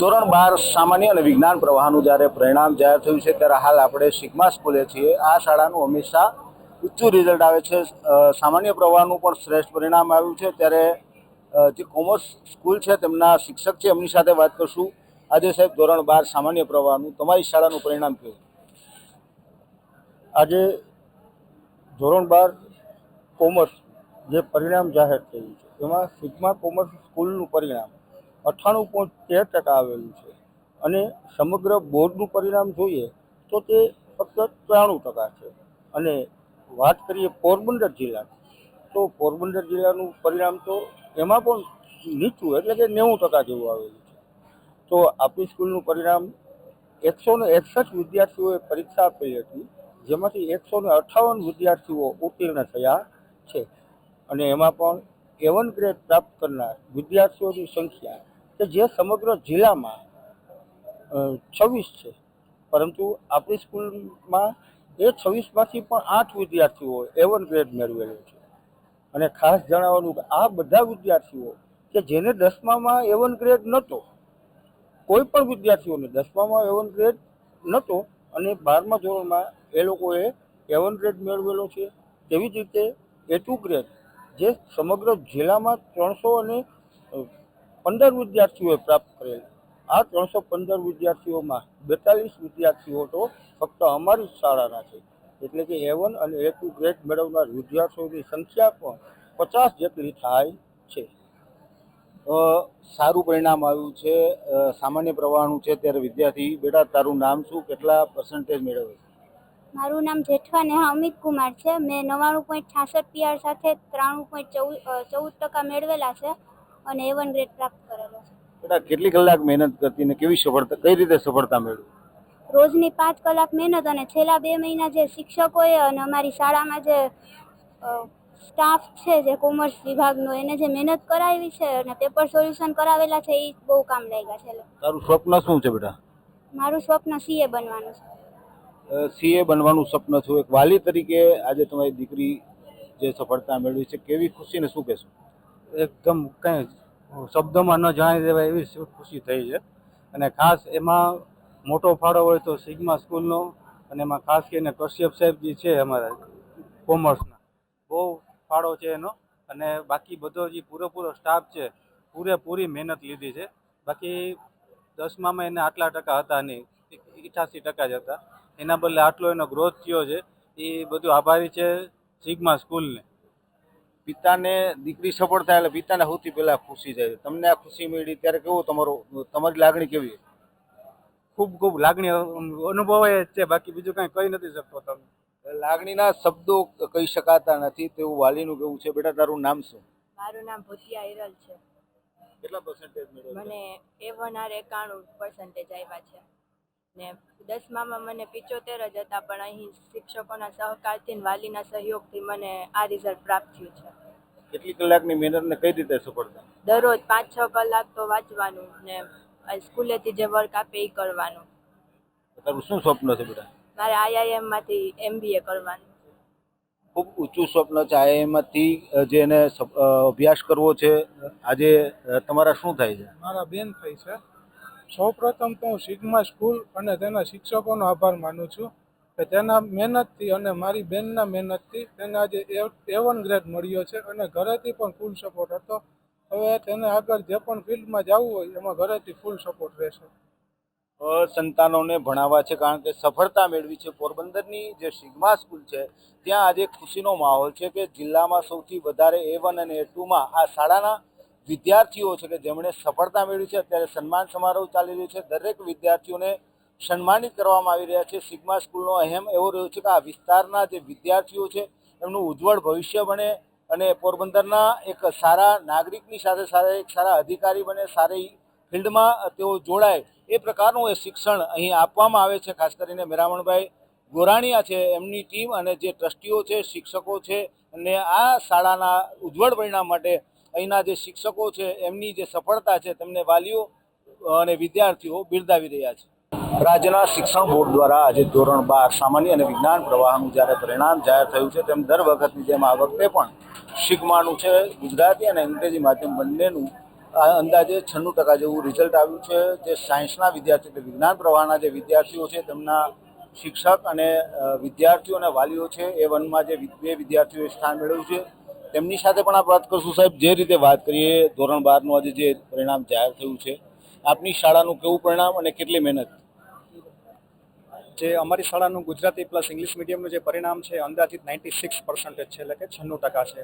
ધોરણ બાર સામાન્ય અને વિજ્ઞાન પ્રવાહનું જ્યારે પરિણામ જાહેર થયું છે, ત્યારે હાલ આપણે સિગ્મા સ્કૂલે છીએ. આ શાળાનું હંમેશા ઊંચું રિઝલ્ટ આવે છે. સામાન્ય પ્રવાહનું પણ શ્રેષ્ઠ પરિણામ આવ્યું છે. ત્યારે જે કોમર્સ સ્કૂલ છે, તેમના શિક્ષક છે, એમની સાથે વાત કરશું. આજે સાહેબ ધોરણ બાર સામાન્ય પ્રવાહનું, તમારી શાળાનું પરિણામ કેવું આજે ધોરણ બાર કોમર્સ જે પરિણામ જાહેર થયું છે, એમાં સિગ્મા કોમર્સ સ્કૂલનું પરિણામ અઠ્ઠાણું પોઈન્ટ તેર ટકા આવેલું છે. અને સમગ્ર બોર્ડનું પરિણામ જોઈએ તો તે ફક્ત ત્રાણું ટકા છે. અને વાત કરીએ પોરબંદર જિલ્લાની, તો પોરબંદર જિલ્લાનું પરિણામ તો એમાં પણ નીચું એટલે કે નેવું ટકા જેવું આવેલું છે. તો આપણી સ્કૂલનું પરિણામ એકસો ને એકસઠ વિદ્યાર્થીઓએ પરીક્ષા આપેલી હતી, જેમાંથી એકસો ને અઠાવન વિદ્યાર્થીઓ ઉત્તીર્ણ થયા છે. અને એમાં પણ એવન ગ્રેડ પ્રાપ્ત કરનાર વિદ્યાર્થીઓની સંખ્યા કે જે સમગ્ર જિલ્લામાં છવ્વીસ છે. પરંતુ આપણી સ્કૂલમાં એ છવ્વીસમાંથી પણ આઠ વિદ્યાર્થીઓ એવન ગ્રેડ મેળવેલો છે. અને ખાસ જણાવવાનું કે આ બધા વિદ્યાર્થીઓ કે જેને દસમામાં એવન ગ્રેડ નહોતો કોઈ પણ વિદ્યાર્થીઓને દસમામાં એવન ગ્રેડ નહોતો અને બારમા ધોરણમાં એ લોકોએ એવન ગ્રેડ મેળવેલો છે. તેવી જ રીતે એ ટુ ગ્રેડ જે સમગ્ર જિલ્લામાં ત્રણસો અને પંદર વિદ્યાર્થીઓએ પ્રાપ્ત કરેલ. આ ત્રણસો પંદર વિદ્યાર્થીઓમાં બેતાલીસ વિદ્યાર્થીઓ તો ફક્ત અમારી જ શાળાના છે. એટલે કે એ વન અને એ ટુ ગ્રેડ મેળવનાર વિદ્યાર્થીઓની સંખ્યા પણ પચાસ જેટલી થાય છે. સારું પરિણામ આવ્યું છે. સામાન્ય પ્રવાહનું છે ત્યારે વિદ્યાર્થી બેટા, તારું નામ શું? કેટલા પર્સન્ટેજ મેળવે છે? મારું નામ જેઠવા નેહા અમિત કુમાર છે. મેં નવ્વાણું પોઈન્ટ છાસઠ પીઆર સાથે ત્રાણું પોઈન્ટ ચૌદ ચૌદ ટકા મેળવેલા છે. અને એ વન ગ્રેડ પ્રાપ્ત કરેલો છે. બેટા કેટલી કલાક મહેનત કરતી ને કેવી સફળતા કઈ રીતે સફળતા મેળવી? રોજની પાંચ કલાક મહેનત અને છેલ્લા બે મહિના જે શિક્ષકોએ અને અમારી શાળામાં જે સ્ટાફ છે જે કોમર્સ વિભાગનો એને જે મહેનત કરાવી છે અને પેપર સોલ્યુશન કરાવેલા છે એ બહુ કામ લાગ્યા છે તારું સ્વપ્ન શું છે બેટા? મારું સ્વપ્ન સીએ બનવાનું છે. સીએ બનવાનું સ્વપ્ન છું. એક વાલી તરીકે આજે તમારી દીકરી જે સફળતા મેળવી છે કેવી ખુશી ને શું કહેશો? એકદમ કંઈ શબ્દોમાં ન જણાવી દેવાય એવી ખુશી થઈ છે. અને ખાસ એમાં મોટો ફાળો હોય તો સિગ્મા સ્કૂલનો અને એમાં ખાસ કરીને કશ્યપ સાહેબ જે છે અમારા કોમર્સના, બહુ ફાળો છે એનો. અને બાકી બધો જે પૂરેપૂરો સ્ટાફ છે, પૂરેપૂરી મહેનત લીધી છે. બાકી દસમામાં એને આટલા ટકા હતા નહીં અઠ્યાસી ટકા જ હતા. એના બદલે આટલો એનો ગ્રોથ થયો છે. એ બધું આભારી છે સિગ્મા સ્કૂલને. પિતાને દીકરી સફળ થાય એટલે પિતાને સૌથી પહેલાં ખુશી થાય તમને આ ખુશી મળી ત્યારે કેવું તમારો તમારી લાગણી કેવી ખૂબ ખૂબ લાગણી અનુભવાય જ છે બાકી બીજું કાંઈ કહી નથી શકતો તમે. લાગણીના શબ્દો કહી શકાતા નથી તેવું વાલીનું કેવું છે? બેટા તારું નામ શું? મારું નામ ભૂતિયા હિરલ છે. કેટલા પર્સન્ટેજ મને એ વન આર એકાણું પર્સન્ટેજ આવ્યા છે. ને દસમામાં મને પિચોતેર જ હતા પણ અહીં શિક્ષકોના સહકારથી ને વાલીના સહયોગથી મને આ રિઝલ્ટ પ્રાપ્ત થયું છે. કેટલી કલાકની મહેનતને કઈ રીતે સફળતા? દરરોજ પાંચ છ કલાક તો વાંચવાનું ને આ સ્કૂલેથી જે વર્ક આપે એ કરવાનું. તારું શું સ્વપ્ન છે બેટા? મારે આઈઆઈએમમાંથી એમબીએ કરવાનું ખૂબ ઊંચું સ્વપ્ન છે આઈઆઈએમથી જે એને અભ્યાસ કરવો છે. આજે તમારા શું થાય છે? મારા બેન થઈ છે. સૌપ્રથમ તો હું સિગ્મા સ્કૂલ અને તેના શિક્ષકોનો આભાર માનું છું કે તેના મહેનતથી અને મારી બેનના મહેનતથી તેને આજે એ વન ગ્રેડ મળ્યો છે અને ઘરેથી પણ ફૂલ સપોર્ટ હતો. હવે તેને આગળ જે પણ ફિલ્ડમાં જવું હોય એમાં ઘરેથી ફૂલ સપોર્ટ રહેશે. સંતાનોને ભણાવવા છે કારણ કે સફળતા મેળવી છે. પોરબંદરની જે સિગ્મા સ્કૂલ છે, ત્યાં આજે ખુશીનો માહોલ છે કે જિલ્લામાં સૌથી વધારે એ વન અને એ ટુમાં આ શાળાના વિદ્યાર્થીઓ છે કે જેમણે સફળતા મેળવી છે, અત્યારે સન્માન સમારોહ ચાલી રહ્યો છે. દરેક વિદ્યાર્થીઓને સન્માનિત કરવામાં આવી રહ્યા છે. સિગ્મા સ્કૂલનો અહેમ એવો રહ્યો છે કે આ વિસ્તારના જે વિદ્યાર્થીઓ છે, એમનું ઉજ્જવળ ભવિષ્ય બને અને પોરબંદરના એક સારા નાગરિકની સાથે સાથે એક સારા અધિકારી બને, સારી ફિલ્ડમાં તેઓ જોડાય. એ પ્રકારનું એ શિક્ષણ અહીં આપવામાં આવે છે. ખાસ કરીને મેરામણભાઈ ગોરાણીયા છે, એમની ટીમ અને જે ટ્રસ્ટીઓ છે, શિક્ષકો છે અને આ શાળાના ઉજ્જવળ પરિણામ માટે અહીંના જે શિક્ષકો છે, એમની જે સફળતા છે, તેમને વાલીઓ અને વિદ્યાર્થીઓ બિરદાવી રહ્યા છે. રાજ્યના શિક્ષણ બોર્ડ દ્વારા આજે ધોરણ બાર સામાન્ય અને વિજ્ઞાન પ્રવાહનું જ્યારે પરિણામ જાહેર થયું છે, તેમ દર વખતની જેમ આ વખતે પણ શિગમાનું છે, ગુજરાતી અને અંગ્રેજી માધ્યમ બંનેનું અંદાજે છન્નું ટકા જેવું રિઝલ્ટ આવ્યું છે, જે સાયન્સના વિદ્યાર્થીઓ એટલે વિજ્ઞાન પ્રવાહના જે વિદ્યાર્થીઓ છે, તેમના શિક્ષક અને વિદ્યાર્થીઓ અને વાલીઓ છે, એ વનમાં જે બે વિદ્યાર્થીઓએ સ્થાન મેળવ્યું છે. તેમની સાથે પણ આપ વાત કરશું સાહેબ, જે રીતે વાત કરીએ, ધોરણ બારનું આજે જે પરિણામ જાહેર થયું છે, આપની શાળાનું કેવું પરિણામ અને કેટલી મહેનત? જે અમારી શાળાનું ગુજરાતી પ્લસ ઇંગ્લિશ મીડિયમનું જે પરિણામ છે, અંદાજિત નાઇન્ટી સિક્સ પર્સન્ટેજ છે, એટલે કે છન્નું ટકા છે.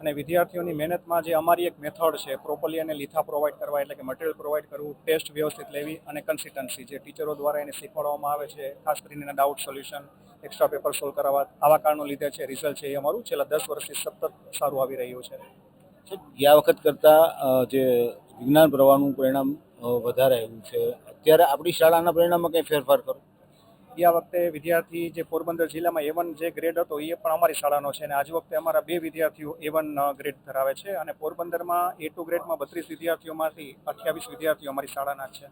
અને વિદ્યાર્થીઓની મહેનતમાં જે અમારી એક મેથડ છે પ્રોપરલી એને લીથા પ્રોવાઈડ કરવા, એટલે કે મટીરિયલ પ્રોવાઈડ કરવું ટેસ્ટ વ્યવસ્થિત લેવી અને કન્સિસ્ટન્સી જે ટીચરો દ્વારા એને શીખવાડવામાં આવે છે, ખાસ કરીને એના doubt solution extra paper solve કરાવવા આવા કારણો લીધે છે રિઝલ્ટ છે એ અમારું. છેલ્લા દસ વર્ષથી સતત સારું આવી રહ્યું છે. ગયા વખત કરતાં જે વિજ્ઞાન પ્રવાહનું પરિણામ વધારે આવ્યું છે, અત્યારે આપણી શાળાના પરિણામમાં કંઈ ફેરફાર કરો? ગયા વખતે વિદ્યાર્થી જે પોરબંદર જિલ્લામાં એ વન જે ગ્રેડ હતો એ પણ અમારી શાળાનો છે. અને આજ વખતે અમારા બે વિદ્યાર્થીઓ એવન ગ્રેડ ધરાવે છે. અને પોરબંદરમાં એ ટુ ગ્રેડમાં બત્રીસ વિદ્યાર્થીઓમાંથી અઠ્યાવીસ વિદ્યાર્થીઓ અમારી શાળાના છે.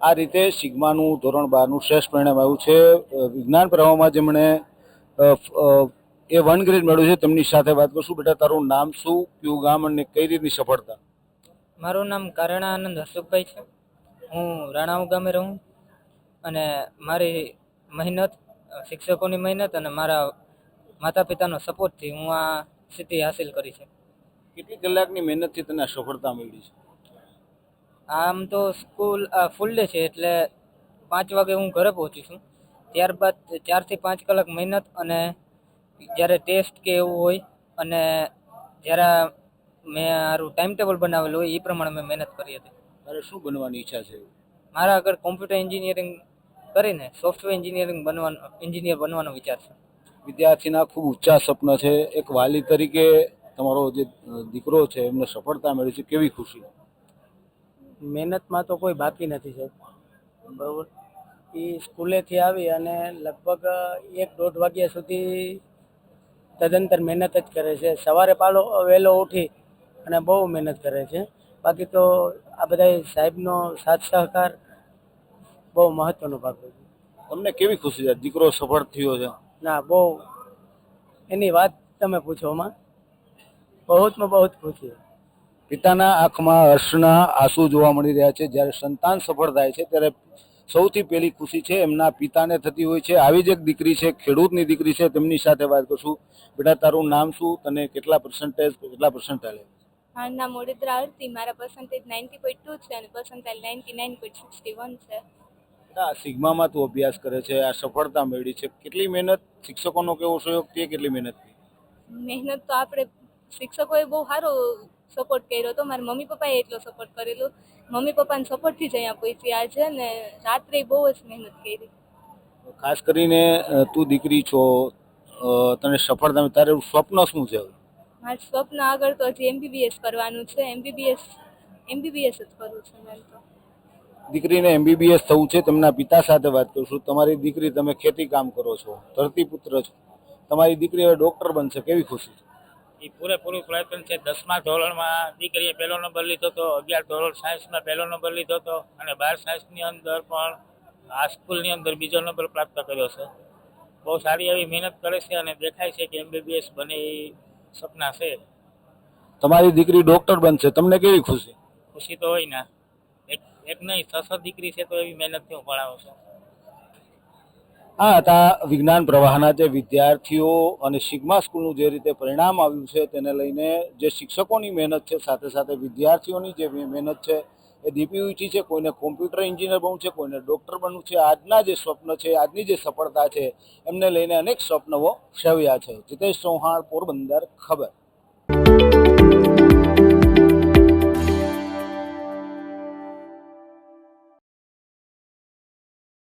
આ રીતે સિગ્માનું ધોરણ બારનું શ્રેષ્ઠ પરિણામ આવ્યું છે. વિજ્ઞાન પ્રવાહમાં જેમણે એ વન ગ્રેડ મેળવ્યું છે તેમની સાથે વાત કરશું. બેટા તારું નામ શું? કયું ગામ અને કઈ રીતની સફળતા? મારું નામ કારણા આનંદ હર્ષુભાઈ છે. હું રાણાવ ગામે રહું. અને મારી મહેનત શિક્ષકોની મહેનત અને મારા માતા પિતાનો સપોર્ટથી હું આ સિદ્ધિ હાસિલ કરી છે. કેટલી કલાકની મહેનતથી તને સફળતા મળી છે? આમ તો સ્કૂલ ફૂલ ડે છે એટલે પાંચ વાગે હું ઘરે પહોંચી છું. ત્યારબાદ ચારથી પાંચ કલાક મહેનત અને જ્યારે ટેસ્ટ કે એવું હોય અને જ્યારે મેં મારું ટાઈમ ટેબલ બનાવેલું હોય એ પ્રમાણે મેં મહેનત કરી હતી. તારે શું બનવાની ઈચ્છા છે? મારા આગળ કોમ્પ્યુટર એન્જિનિયરિંગ કરીને સોફ્ટવેર એન્જિનિયરિંગ બનવાનો એન્જિનિયર બનવાનો વિચાર છે? વિદ્યાર્થીના ખૂબ ઊંચા સપના છે. એક વાલી તરીકે તમારો જે દીકરો છે એમને સફળતા મળી છે. કેવી ખુશી? મહેનતમાં તો કોઈ બાકી નથી સાહેબ. બરાબર? એ સ્કૂલેથી આવી અને લગભગ એક દોઢ વાગ્યા સુધી તદંતર મહેનત જ કરે છે. સવારે પાલો વહેલો ઉઠી અને બહુ મહેનત કરે છે. બાકી તો આ બધા સાહેબનો સાથ સહકાર બહુ મહત્વનો ભાગ ભજવ્યો તમને કેવી ખુશી છે? દીકરો સફળ થયો છે. ના બહુ. એની વાત તમે પૂછો પૂછોમાં બહુતમાં બહુત ખુશી છે. પિતાના આંખમાં હર્ષના આંસુ જોવા મળી રહ્યા છે. જ્યારે સંતાન સફળ થાય છે ત્યારે સૌથી પહેલી ખુશી છે એમના પિતાને થતી હોય છે. આવી જ એક દીકરી છે ખેડૂતની દીકરી છે. તેમની સાથે વાત કરશું. બેટા તારું નામ શું? તને કેટલા પર્સન્ટેજ કેટલા પર્સન્ટાઇલ હા નામ ઓડિદ્રા આરતી મારા પર્સન્ટેજ નાઇન્ટી પોઈન્ટ ટુ છે અને percentage ninety nine point sixty one છે. આ સિગ્મામાં તું અભ્યાસ કરે છે આ સફળતા મેળવી છે. કેટલી મહેનત શિક્ષકોનો કેવો સહયોગ તે કેટલી મહેનત? મહેનત તો આપણે શિક્ષકોએ બહુ સારો સપોર્ટ કર્યો હતો. મારા મમ્મી પપ્પાએ એટલો સપોર્ટ કરેલો. મમ્મી પપ્પાને સપોર્ટથી જ અહીંયા પહોંચી આજે ને રાત્રે બહુ જ મહેનત કરી. ખાસ કરીને તું દીકરી છો તને સફળતા તારે સ્વપ્ન શું છે મારું સ્વપ્ન આગળ તો હજી એમબીબીએસ કરવાનું છે. એમબીબીએસ એમબીબીએસ જ કરવું છે મેં તો. દીકરીને એમબીબીએસ થવું છે તેમના પિતા સાથે વાત કરું છું તમારી દીકરી તમે ખેતી કામ કરો છો ધરતીપુત્ર છો. તમારી દીકરી હવે ડોક્ટર બનશે કેવી ખુશી છે? એ પૂરેપૂરું પ્રયત્ન છે. દસમા ધોરણમાં દીકરીએ પહેલો નંબર લીધો હતો અગિયાર ધોરણ સાયન્સમાં પહેલો નંબર લીધો હતો અને બાર સાયન્સની અંદર પણ આ સ્કૂલની અંદર બીજો નંબર પ્રાપ્ત કર્યો છે. બહુ સારી એવી મહેનત કરે છે અને દેખાય છે કે એમબીબીએસ બને એ સપના છે. તમારી દીકરી ડોક્ટર બનશે તમને કેવી ખુશી? ખુશી તો હોય ને. એક નહીં, છ દીકરી છે તો એવી મહેનતથી હું ભણાવું છું આ હતા વિજ્ઞાન પ્રવાહના જે વિદ્યાર્થીઓ અને સિગ્મા સ્કૂલનું જે રીતે પરિણામ આવ્યું છે તેને લઈને જે શિક્ષકોની મહેનત છે, સાથે સાથે વિદ્યાર્થીઓની જે મહેનત છે, એ દીપી છે, કોઈને કોમ્પ્યુટર એન્જિનિયર બનવું છે, કોઈને ડૉક્ટર બનવું છે, આજના જે સ્વપ્ન છે, આજની જે સફળતા છે, એમને લઈને અનેક સ્વપ્નો સેવ્યા છે. જીતેશ ચૌહાણ, પોરબંદર, ખબર.